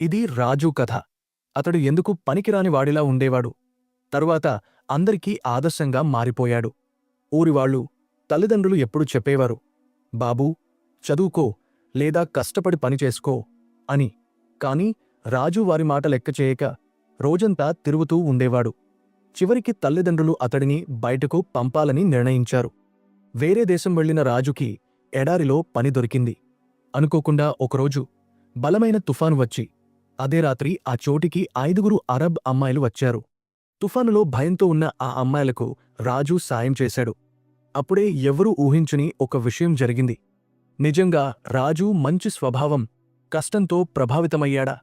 ఇది రాజు కథ. అతడు ఎందుకు పనికిరాని వాడిలా ఉండేవాడు? తరువాత అందరికీ ఆదర్శంగా మారిపోయాడు. ఊరివాళ్ళు తల్లిదండ్రులు ఎప్పుడు చెప్పేవారు బాబూ చదువుకో లేదా కష్టపడి పనిచేసుకో అని. కాని రాజు వారి మాట లెక్క చేయక రోజంతా తిరుగుతూ ఉండేవాడు. చివరికి తల్లిదండ్రులు అతడిని బయటకు పంపాలని నిర్ణయించారు. వేరే దేశం వెళ్ళిన రాజుకి ఎడారిలో పని దొరికింది. అనుకోకుండా ఒకరోజు బలమైన తుఫాను వచ్చి అదే రాత్రి ఆ చోటికి ఐదుగురు అరబ్ అమ్మాయిలు వచ్చారు. తుఫానులో భయంతో ఉన్న ఆ అమ్మాయిలకు రాజు సాయం చేశాడు. అప్పుడే ఎవరూ ఊహించని ఒక విషయం జరిగింది. నిజంగా రాజు మంచి స్వభావం కష్టంతో ప్రభావితమయ్యాడా?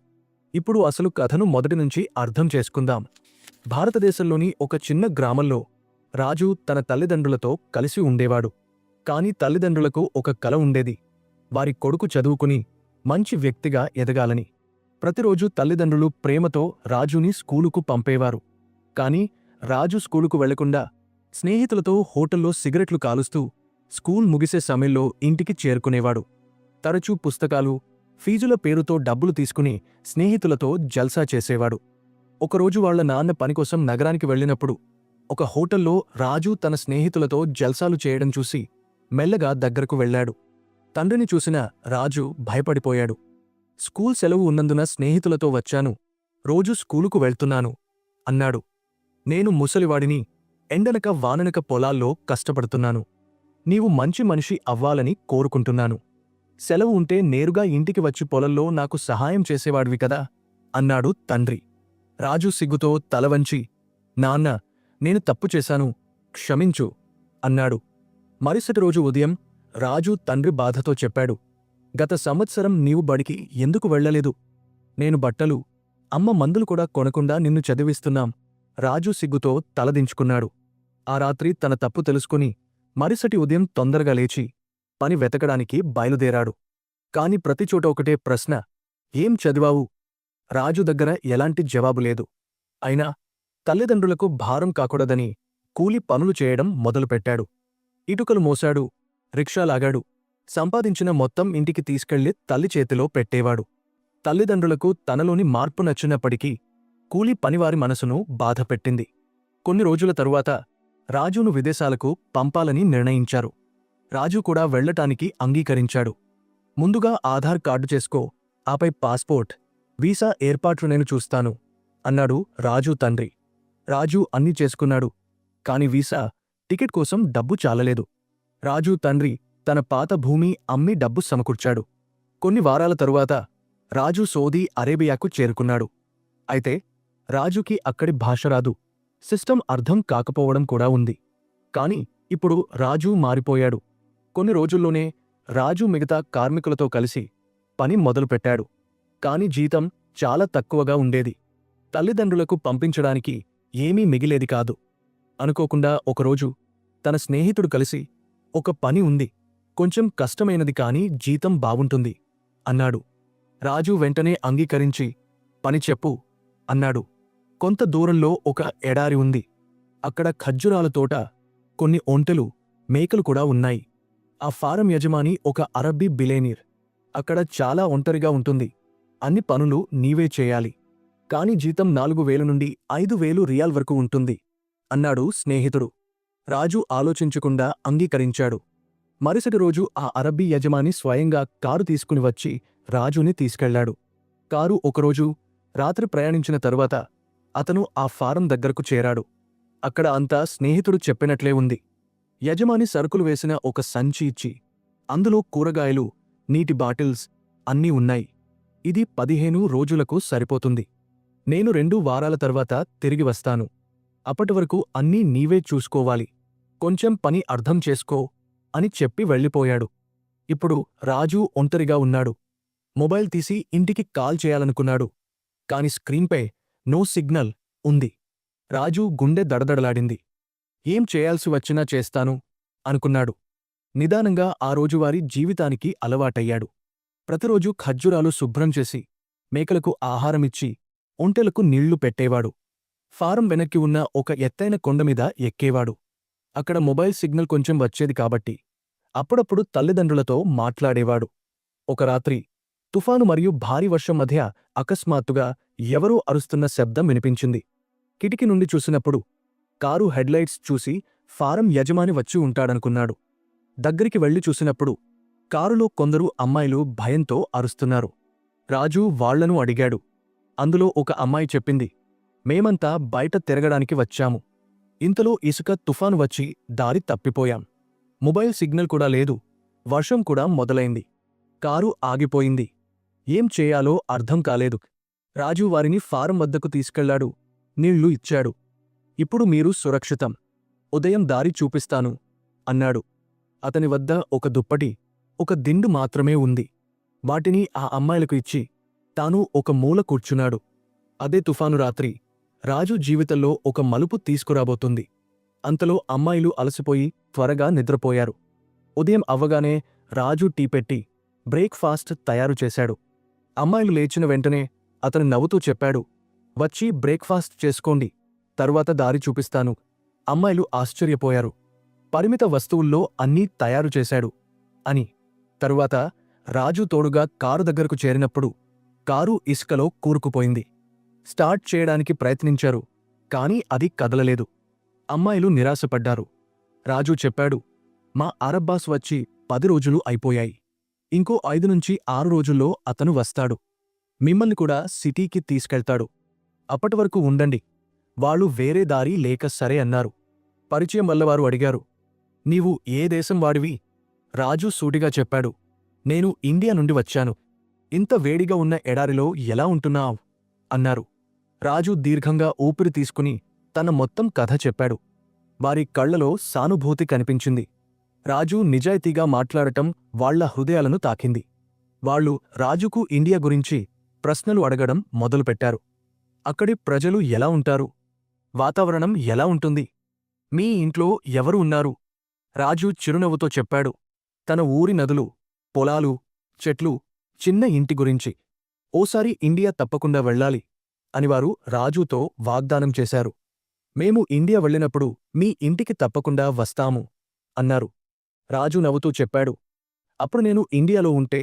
ఇప్పుడు అసలు కథను మొదటి నుంచి అర్థం చేసుకుందాం. భారతదేశంలోని ఒక చిన్న గ్రామంలో రాజు తన తల్లిదండ్రులతో కలిసి ఉండేవాడు. కాని తల్లిదండ్రులకు ఒక కల ఉండేది. వారి కొడుకు చదువుకుని మంచి వ్యక్తిగా ఎదగాలని. ప్రతిరోజు తల్లిదండ్రులు ప్రేమతో రాజుని స్కూలుకు పంపేవారు. కాని రాజు స్కూలుకు వెళ్ళకుండా స్నేహితులతో హోటల్లో సిగరెట్లు కాలుస్తూ స్కూల్ ముగిసే సమయంలో ఇంటికి చేరుకునేవాడు. తరచూ పుస్తకాలు ఫీజుల పేరుతో డబ్బులు తీసుకుని స్నేహితులతో జల్సా చేసేవాడు. ఒకరోజు వాళ్ళ నాన్న పనికోసం నగరానికి వెళ్ళినప్పుడు ఒక హోటల్లో రాజు తన స్నేహితులతో జల్సాలు చేయడం చూసి మెల్లగా దగ్గరకు వెళ్ళాడు. తండ్రిని చూసిన రాజు భయపడిపోయాడు. స్కూల్ సెలవు ఉన్నందున స్నేహితులతో వచ్చాను. రోజు స్కూలుకు వెళ్తున్నాను అన్నాడు. నేను ముసలివాడిని ఎండనక వాననక పొలాల్లో కష్టపడుతున్నాను. నీవు మంచి మనిషి అవ్వాలని కోరుకుంటున్నాను. సెలవు ఉంటే నేరుగా ఇంటికి వచ్చి పొలంలో నాకు సహాయం చేసేవాడివి కదా అన్నాడు తండ్రి. రాజు సిగ్గుతో తలవంచి నాన్న నేను తప్పు చేశాను క్షమించు అన్నాడు. మరుసటి రోజు ఉదయం రాజు తండ్రి బాధతో చెప్పాడు. గత సంవత్సరం నీవు బడికి ఎందుకు వెళ్ళలేదు? నేను బట్టలు అమ్మ మందులు కూడా కొనకుండా నిన్ను చదివిస్తున్నాం. రాజు సిగ్గుతో తలదించుకున్నాడు ఆ రాత్రి తన తప్పు తెలుసుకుని మరుసటి ఉదయం తొందరగా లేచి పని వెతకడానికి బయలుదేరాడు. కాని ప్రతిచోట ఒకటే ప్రశ్న ఏం చదివావు? రాజు దగ్గర ఎలాంటి జవాబు లేదు. అయినా తల్లిదండ్రులకు భారం కాకూడదని కూలి పనులు చేయడం మొదలుపెట్టాడు. ఇటుకలు మోశాడు రిక్షా లాగాడు. సంపాదించిన మొత్తం ఇంటికి తీసుకెళ్ళి తల్లి చేతిలో పెట్టేవాడు. తల్లిదండ్రులకు తనలోని మార్పు నచ్చినప్పటికీ కూలీ పనివారి మనసును బాధపెట్టింది కొన్ని రోజుల తరువాత రాజును విదేశాలకు పంపాలని నిర్ణయించారు. రాజు కూడా వెళ్ళటానికి అంగీకరించాడు. ముందుగా ఆధార్ కార్డు చేసుకో ఆపై పాస్పోర్ట్ వీసా ఏర్పాట్లు నేను చూస్తాను అన్నాడు రాజు తండ్రి. రాజు అన్ని చేసుకున్నాడు కాని వీసా టికెట్ కోసం డబ్బు చాలలేదు. రాజు తండ్రి తన పాత భూమి అమ్మి డబ్బు సమకూర్చాడు. కొన్ని వారాల తరువాత రాజు సౌదీ అరేబియాకు చేరుకున్నాడు. అయితే రాజుకి అక్కడి భాష రాదు. సిస్టమ్ అర్థం కాకపోవడం కూడా ఉంది. కాని ఇప్పుడు రాజు మారిపోయాడు. కొన్ని రోజుల్లోనే రాజు మిగతా కార్మికులతో కలిసి పని మొదలుపెట్టాడు. కాని జీతం చాలా తక్కువగా ఉండేది. తల్లిదండ్రులకు పంపించడానికి ఏమీ మిగిలేది కాదు. అనుకోకుండా ఒకరోజు తన స్నేహితుడు కలిసి ఒక పని ఉంది. కొంచెం కష్టమైనది కాని జీతం బావుంటుంది. అన్నాడు. రాజు వెంటనే అంగీకరించి పని చెప్పు అన్నాడు. కొంత దూరంలో ఒక ఎడారి ఉంది. అక్కడ ఖర్జురాల తోట కొన్ని ఒంటెలు మేకలు కూడా ఉన్నాయి. ఆ ఫారం యజమాని ఒక అరబ్బీ బిలేనీర్. అక్కడ చాలా ఒంటరిగా ఉంటుంది. అన్ని పనులు నీవే చేయాలి. కాని జీతం నాలుగు వేలు నుండి ఐదు వేలు రియాల్ వరకు ఉంటుంది అన్నాడు స్నేహితుడు. రాజు ఆలోచించకుండా అంగీకరించాడు. మరుసటి రోజు ఆ అరబ్బీ యజమాని స్వయంగా కారు తీసుకుని వచ్చి రాజుని తీసుకెళ్ళాడు. కారు ఒకరోజు రాత్రి ప్రయాణించిన తరువాత అతను ఆ ఫారం దగ్గరకు చేరాడు. అక్కడ అంతా స్నేహితుడు చెప్పినట్లే ఉంది. యజమాని సరుకులు వేసిన ఒక సంచి ఇచ్చి అందులో కూరగాయలు నీటి బాటిల్స్ అన్నీ ఉన్నాయి. ఇది పదిహేను రోజులకు సరిపోతుంది. నేను రెండు వారాల తర్వాత తిరిగి వస్తాను. అప్పటి వరకు అన్నీ నీవే చూసుకోవాలి. కొంచెం పని అర్థం చేసుకో అని చెప్పి వెళ్ళిపోయాడు. ఇప్పుడు రాజు ఒంటరిగా ఉన్నాడు. మొబైల్ తీసి ఇంటికి కాల్ చేయాలనుకున్నాడు. కాని స్క్రీన్పై నో సిగ్నల్ ఉంది. రాజు గుండె దడదడలాడింది. ఏం చేయాల్సి వచ్చినా చేస్తాను అనుకున్నాడు. నిదానంగా ఆ రోజువారి జీవితానికి అలవాటయ్యాడు. ప్రతిరోజు ఖజ్జురాలు శుభ్రం చేసి మేకలకు ఆహారమిచ్చి ఒంటెలకు నీళ్ళు పెట్టేవాడు. ఫారం వెనక్కి ఉన్న ఒక ఎత్తైన కొండమీద ఎక్కేవాడు. అక్కడ మొబైల్ సిగ్నల్ కొంచెం వచ్చేది కాబట్టి. అప్పుడప్పుడు తల్లిదండ్రులతో మాట్లాడేవాడు. ఒక రాత్రి తుఫాను మరియు భారీ వర్షం మధ్య అకస్మాత్తుగా ఎవరో అరుస్తున్న శబ్దం వినిపించింది. కిటికీ నుండి చూసినప్పుడు కారు హెడ్లైట్స్ చూసి ఫారం యజమాని వచ్చి ఉంటాడనుకున్నాడు. దగ్గరికి వెళ్ళి చూసినప్పుడు కారులో కొందరు అమ్మాయిలు భయంతో అరుస్తున్నారు. రాజు వాళ్ళను అడిగాడు. అందులో ఒక అమ్మాయి చెప్పింది మేమంతా బయట తిరగడానికి వచ్చాము. ఇంతలో ఇసుక తుఫాను వచ్చి దారి తప్పిపోయాం. మొబైల్ సిగ్నల్ కూడా లేదు. వర్షం కూడా మొదలైంది. కారు ఆగిపోయింది. ఏం చేయాలో అర్థం కాలేదు. రాజు వారిని ఫారం వద్దకు తీసుకెళ్ళాడు. నీళ్ళు ఇచ్చాడు. ఇప్పుడు మీరు సురక్షితం. ఉదయం దారి చూపిస్తాను అన్నాడు. అతని వద్ద ఒక దుప్పటి ఒక దిండు మాత్రమే ఉంది. వాటిని ఆ అమ్మాయిలకు ఇచ్చి తాను ఒక మూల కూర్చున్నాడు. అదే తుఫాను రాత్రి. రాజు జీవితంలో ఒక మలుపు తీసుకురాబోతుంది. అంతలో అమ్మాయిలు అలసిపోయి త్వరగా నిద్రపోయారు. ఉదయం అవ్వగానే రాజు టీ పెట్టి బ్రేక్ఫాస్ట్ తయారు చేశాడు. అమ్మాయిలు లేచిన వెంటనే అతను నవ్వుతూ చెప్పాడు వచ్చి బ్రేక్ఫాస్ట్ చేసుకోండి తరువాత దారి చూపిస్తాను. అమ్మాయిలు ఆశ్చర్యపోయారు. పరిమిత వస్తువుల్లో అన్నీ తయారు చేశాడు అని. తరువాత రాజు తోడుగా కారు దగ్గరకు చేరినప్పుడు కారు ఇసుకలో కూరుకుపోయింది. స్టార్ట్ చేయడానికి ప్రయత్నించారు కాని అది కదలలేదు. అమ్మాయిలు నిరాశపడ్డారు. రాజు చెప్పాడు మా అరబ్బాస్ వచ్చి పది రోజులు అయిపోయాయి. ఇంకో ఐదు నుంచి ఆరు రోజుల్లో అతను వస్తాడు. మిమ్మల్ని కూడా సిటీకి తీసుకెళ్తాడు. అప్పటివరకు ఉండండి. వాళ్ళు వేరే దారి లేక సరే అన్నారు. పరిచయం వల్లవారు అడిగారు నీవు ఏ దేశం వాడివి? రాజు సూటిగా చెప్పాడు నేను ఇండియా నుండి వచ్చాను. ఇంత వేడిగా ఉన్న ఎడారిలో ఎలా ఉంటున్నావు? అన్నారు. రాజు దీర్ఘంగా ఊపిరి తీసుకుని తన మొత్తం కథ చెప్పాడు. వారి కళ్ళలో సానుభూతి కనిపించింది. రాజు నిజాయితీగా మాట్లాడటం వాళ్ళ హృదయాలను తాకింది. వాళ్ళు రాజుకు ఇండియా గురించి ప్రశ్నలు అడగడం మొదలుపెట్టారు. అక్కడి ప్రజలు ఎలా ఉంటారు? వాతావరణం ఎలా ఉంటుంది? మీ ఇంట్లో ఎవరు ఉన్నారు? రాజు చిరునవ్వుతో చెప్పాడు. తన ఊరి నదులు పొలాలు చెట్లు చిన్న ఇంటి గురించి. ఓసారి ఇండియా తప్పకుండా వెళ్ళాలి. అని వారు రాజుతో వాగ్దానం చేశారు. మేము ఇండియా వెళ్ళినప్పుడు మీ ఇంటికి తప్పకుండా వస్తాము అన్నారు. రాజు నవ్వుతూ చెప్పాడు. అప్పుడు నేను ఇండియాలో ఉంటే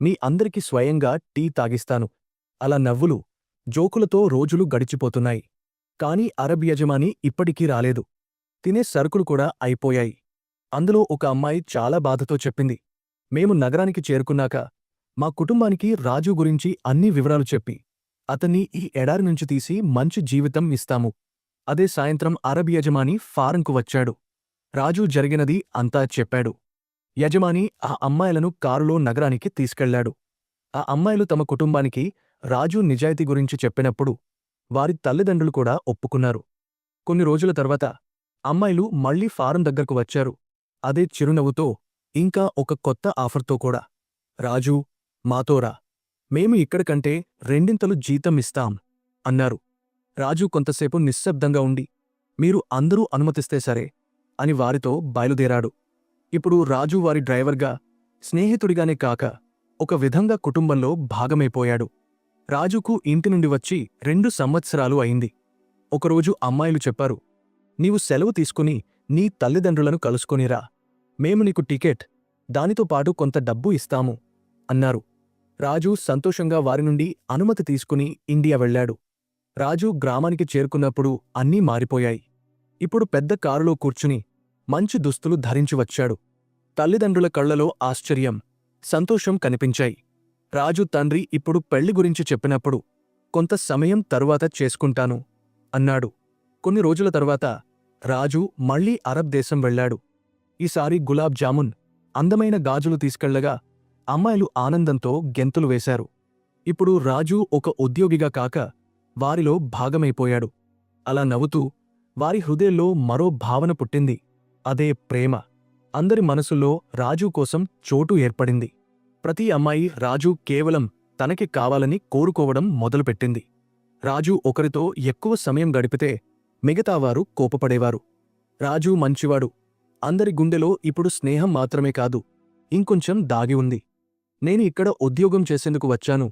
మీ అందరికీ స్వయంగా టీ తాగిస్తాను అలా నవ్వులు జోకులతో రోజులు గడిచిపోతున్నాయి. కాని అరబ్ యజమాని ఇప్పటికీ రాలేదు. తినే సరుకులు కూడా అయిపోయాయి. అందులో ఒక అమ్మాయి చాలా బాధతో చెప్పింది. మేము నగరానికి చేరుకున్నాక మా కుటుంబానికి రాజు గురించి అన్ని వివరాలు చెప్పి అతన్ని ఈ ఎడారి నుంచి తీసి మంచి జీవితం ఇస్తాము. అదే సాయంత్రం అరబ్ యజమాని ఫారంకు వచ్చాడు. రాజు జరిగినది అంతా చెప్పాడు. యజమాని ఆ అమ్మాయిలను కారులో నగరానికి తీసుకెళ్ళాడు ఆ అమ్మాయిలు తమ కుటుంబానికి రాజు నిజాయితీ గురించి చెప్పినప్పుడు వారి తల్లిదండ్రులు కూడా ఒప్పుకున్నారు. కొన్ని రోజుల తర్వాత అమ్మాయిలు మళ్ళీ ఫారం దగ్గరకు వచ్చారు. అదే చిరునవ్వుతో ఇంకా ఒక కొత్త ఆఫర్తో కూడా. రాజు మాతోరా మేము ఇక్కడికంటే రెండింతలు జీతం ఇస్తాం అన్నారు. రాజు కొంతసేపు నిశ్శబ్దంగా ఉండి మీరు అందరూ అనుమతిస్తే సరే అని వారితో బయలుదేరాడు. ఇప్పుడు రాజు వారి డ్రైవర్గా స్నేహితుడిగానే కాక ఒక విధంగా కుటుంబంలో భాగమైపోయాడు. రాజుకు ఇంటి నుండి వచ్చి రెండు సంవత్సరాలు అయింది. ఒకరోజు అమ్మాయిలు చెప్పారు నీవు సెలవు తీసుకుని నీ తల్లిదండ్రులను కలుసుకొనిరా. మేము నీకు టికెట్ దానితో పాటు కొంత డబ్బు ఇస్తాము అన్నారు. రాజు సంతోషంగా వారి నుండి అనుమతి తీసుకుని ఇండియా వెళ్ళాడు. రాజు గ్రామానికి చేరుకున్నప్పుడు అన్నీ మారిపోయాయి. ఇప్పుడు పెద్ద కారులో కూర్చుని మంచి దుస్తులు ధరించి వచ్చాడు. తల్లిదండ్రుల కళ్ళలో ఆశ్చర్యం సంతోషం కనిపించాయి. రాజు తండ్రి ఇప్పుడు పెళ్ళి గురించి చెప్పినప్పుడు కొంత సమయం తరువాత చేసుకుంటాను అన్నాడు. కొన్ని రోజుల తరువాత రాజు మళ్ళీ అరబ్ దేశం వెళ్ళాడు. ఈసారి గులాబ్ జామున్ అందమైన గాజులు తీసుకెళ్ళగా అమ్మాయిలు ఆనందంతో గెంతులు వేశారు. ఇప్పుడు రాజు ఒక ఉద్యోగిగా కాక వారిలో భాగమైపోయాడు. అలా నవ్వుతూ వారి హృదయంలో మరో భావన పుట్టింది. అదే ప్రేమ. అందరి మనసుల్లో రాజు కోసం చోటు ఏర్పడింది. ప్రతి అమ్మాయి రాజు కేవలం తనకి కావాలని కోరుకోవడం మొదలుపెట్టింది. రాజు ఒకరితో ఎక్కువ సమయం గడిపితే మిగతావారు కోపపడేవారు. రాజు మంచివాడు. అందరి గుండెలో ఇప్పుడు స్నేహం మాత్రమే కాదు. ఇంకొంచెం దాగి ఉంది. నేను ఇక్కడ ఉద్యోగం చేసేందుకు వచ్చాను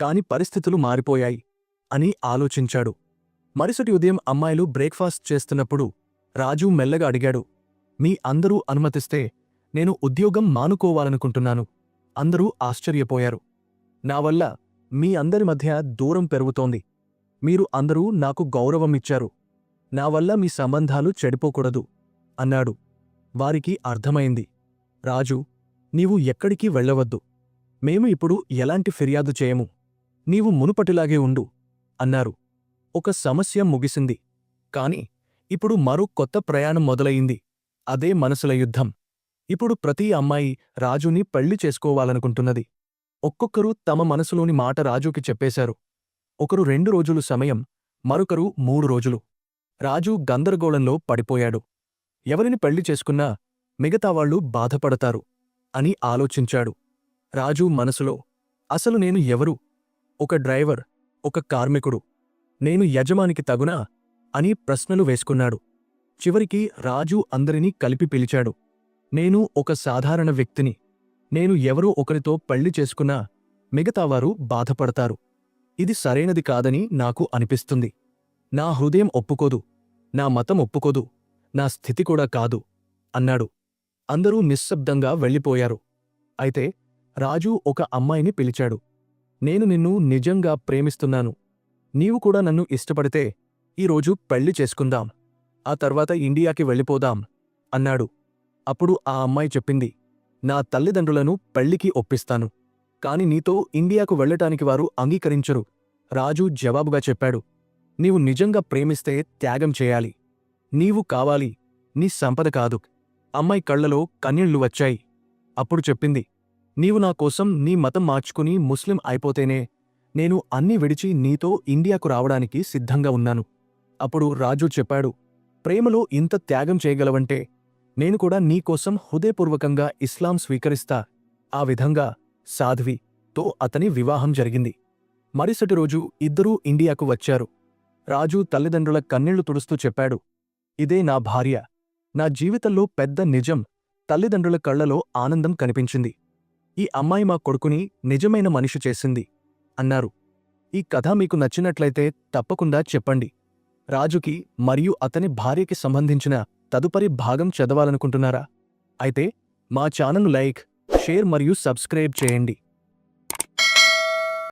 కాని పరిస్థితులు మారిపోయాయి అని ఆలోచించాడు. మరుసటి ఉదయం అమ్మాయిలు బ్రేక్ఫాస్ట్ చేస్తున్నప్పుడు రాజు మెల్లగా అడిగాడు మీ అందరూ అనుమతిస్తే నేను ఉద్యోగం మానుకోవాలనుకుంటున్నాను. అందరూ ఆశ్చర్యపోయారు. నా వల్ల మీ అందరి మధ్య దూరం పెరుగుతోంది. మీరు అందరూ నాకు గౌరవం ఇచ్చారు. నా వల్ల మీ సంబంధాలు చెడిపోకూడదు అన్నాడు. వారికి అర్థమైంది రాజు నీవు ఎక్కడికి వెళ్ళవద్దు. మేము ఇప్పుడు ఎలాంటి ఫిర్యాదు చేయము. నీవు మునుపటిలాగే ఉండు అన్నారు. ఒక సమస్య ముగిసింది. కాని ఇప్పుడు మరో కొత్త ప్రయాణం మొదలయింది. అదే మనసుల యుద్ధం. ఇప్పుడు ప్రతి అమ్మాయి రాజుని పెళ్ళి చేసుకోవాలనుకుంటున్నది. ఒక్కొక్కరు తమ మనసులోని మాట రాజుకి చెప్పేశారు. ఒకరు రెండు రోజులు సమయం మరొకరు మూడు రోజులు. రాజు గందరగోళంలో పడిపోయాడు. ఎవరిని పెళ్ళి చేసుకున్నా మిగతావాళ్ళు బాధపడతారు అని ఆలోచించాడు. రాజు మనసులో అసలు నేను ఎవరు? ఒక డ్రైవర్ ఒక కార్మికుడు నేను యజమానికి తగునా? అని ప్రశ్నలు వేసుకున్నాడు. చివరికి రాజు అందరినీ కలిపి పిలిచాడు. నేను ఒక సాధారణ వ్యక్తిని. నేను ఎవరో ఒకరితో పెళ్ళి చేసుకున్నా మిగతావారు బాధపడతారు. ఇది సరైనది కాదని నాకు అనిపిస్తుంది. నా హృదయం ఒప్పుకోదు. నా మతం ఒప్పుకోదు. నా స్థితి కూడా కాదు అన్నాడు. అందరూ నిశ్శబ్దంగా వెళ్ళిపోయారు. అయితే రాజు ఒక అమ్మాయిని పిలిచాడు. నేను నిన్ను నిజంగా ప్రేమిస్తున్నాను. నీవు కూడా నన్ను ఇష్టపడితే ఈరోజు పెళ్ళి చేసుకుందాం. ఆ తర్వాత ఇండియాకి వెళ్ళిపోదాం అన్నాడు. అప్పుడు ఆ అమ్మాయి చెప్పింది. నా తల్లిదండ్రులను పెళ్ళికి ఒప్పిస్తాను. కాని నీతో ఇండియాకు వెళ్ళటానికి వారు అంగీకరించరు. రాజు జవాబుగా చెప్పాడు. నీవు నిజంగా ప్రేమిస్తే త్యాగం చేయాలి. నీవు కావాలి. నీ సంపద కాదు. అమ్మాయి కళ్ళలో కన్నీళ్ళు వచ్చాయి. అప్పుడు చెప్పింది. నీవు నా కోసం నీ మతం మార్చుకుని ముస్లిం అయిపోతేనే నేను అన్ని విడిచి నీతో ఇండియాకు రావడానికి సిద్ధంగా ఉన్నాను. అప్పుడు రాజు చెప్పాడు ప్రేమలో ఇంత త్యాగం చేయగలవంటే నేను కూడా నీకోసం హృదయపూర్వకంగా ఇస్లాం స్వీకరిస్తా. ఆ విధంగా సాధ్వి తో అతని వివాహం జరిగింది. మరుసటి రోజు ఇద్దరూ ఇండియాకు వచ్చారు. రాజు తల్లిదండ్రుల కన్నీళ్ళు తుడుస్తూ చెప్పాడు ఇదే నా భార్య. నా జీవితంలో పెద్ద నిజం తల్లిదండ్రుల కళ్ళలో ఆనందం కనిపించింది. ఈ అమ్మాయి మా కొడుకుని నిజమైన మనిషి చేసింది అన్నారు. ఈ కథ మీకు నచ్చినట్లయితే తప్పకుండా చెప్పండి. రాజుకి మరియు అతని భార్యకి సంబంధించిన తదుపరి భాగం చదవాలనుకుంటున్నారా? అయితే మా ఛానల్ లైక్ షేర్ మరియు సబ్స్క్రైబ్ చేయండి.